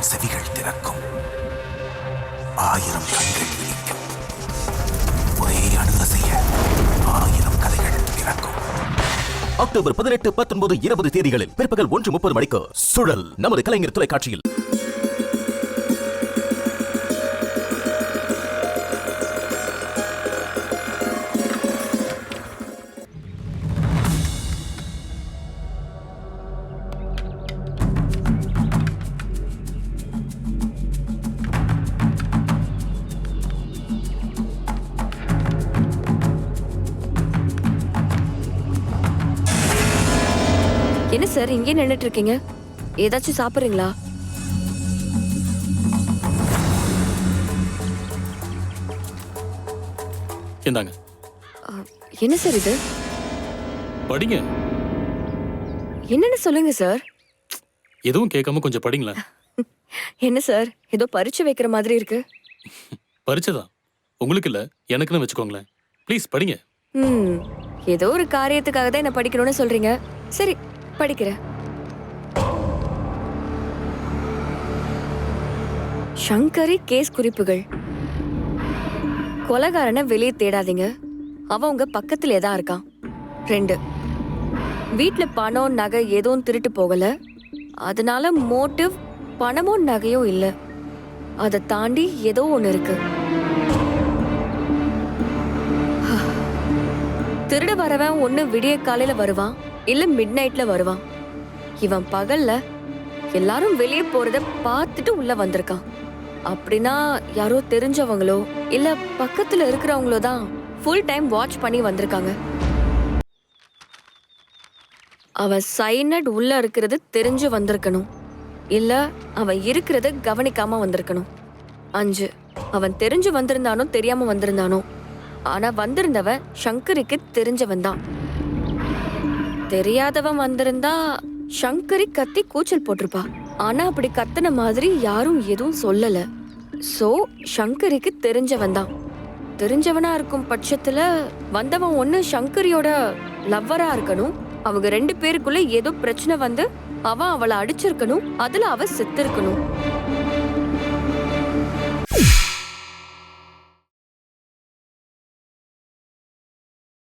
ஆயிரம் செவிகள் திறக்கும் ஆயிரம் கண்கள் விழிக்கும் ஒரே அணுக செய்ய ஆயிரம் கதைகள் பிறக்கும் அக்டோபர் பதினெட்டு பத்தொன்பது இருபது தேதிகளில் பிற்பகல் ஒன்று முப்பது மணிக்கு சுழல் நமது கலைஞர் தொலைக்காட்சியில். என்ன சார் இங்கே நின்னுட்டு இருக்கீங்க ஏதாச்சும் சாப்பிடுறீங்களா? இந்தாங்க. என்ன சார் இது? படிங்க. என்னன்னு சொல்லுங்க சார். எதுவும் கேட்காம கொஞ்சம் படிங்களேன். என்ன சார் ஏதோ பரிச்சு வைக்கிற மாதிரி இருக்கு. பரிச்சைதான் உங்களுக்கு இல்ல எனக்குன்னு வச்சுக்கோங்களேன். ப்ளீஸ் படிங்க. ம் ஏதோ ஒரு காரியத்துக்காக தான் என்ன படிக்கணும்னு சொல்றீங்க. சரி படிக்கிறேன் சங்கரி கேஸ் குறிப்புகள். கொலகாரனை வெளியே தேடாதீங்க. அவன் உங்க பக்கத்திலே தான் இருக்கான். ரெண்டு வீட்டில் பணம் நகை எதுவும் திருட்டு போகல. அதனால மோட்டிவ் பணமும் நகையும் இல்ல. அதை தாண்டி ஏதோ ஒண்ணு இருக்கு. திருட வரவன் ஒன்று விடிய காலையில வருவான். இல்ல மிட் நைட்ல வருவான். இவன் பகல்ல எல்லாரும் வெளியே போறத பார்த்துட்டு உள்ள வந்திருக்கான். அப்படின்னா யாரோ தெரிஞ்சவங்களோ இல்ல பக்கத்துல இருக்கிறவங்களோ தான் ஃபுல் டைம் வாட்ச் பண்ணி வந்திருக்காங்க. அவன் சைனட் உள்ள இருக்கிறது தெரிஞ்சு வந்திருக்கணும். இல்ல அவன் இருக்கிறத கவனிக்காம வந்திருக்கணும். அஞ்சு அவன் தெரிஞ்சு வந்திருந்தானோ தெரியாம வந்திருந்தானோ. ஆனா வந்திருந்தவன் சங்கரிக்கு தெரிஞ்சவன் தான் தெரியாதவன் வந்திருந்தா சங்கரி கத்தி கூச்சல் போட்டிருப்பா. ஆனா அப்படி கத்தின மாதிரி யாரும் எதுவும் சொல்லல. சோ சங்கரிக்கு தெரிஞ்சவன் தான். தெரிஞ்சவனா இருக்கும் பட்சத்துல வந்தவன் ஒண்ணு சங்கரியோட லவ்வரா இருக்கணும். அவங்க ரெண்டு பேருக்குள்ள ஏதோ பிரச்சனை வந்து அவன் அவளை அடிச்சிருக்கணும். அதுல அவ செத்து இருக்கணும்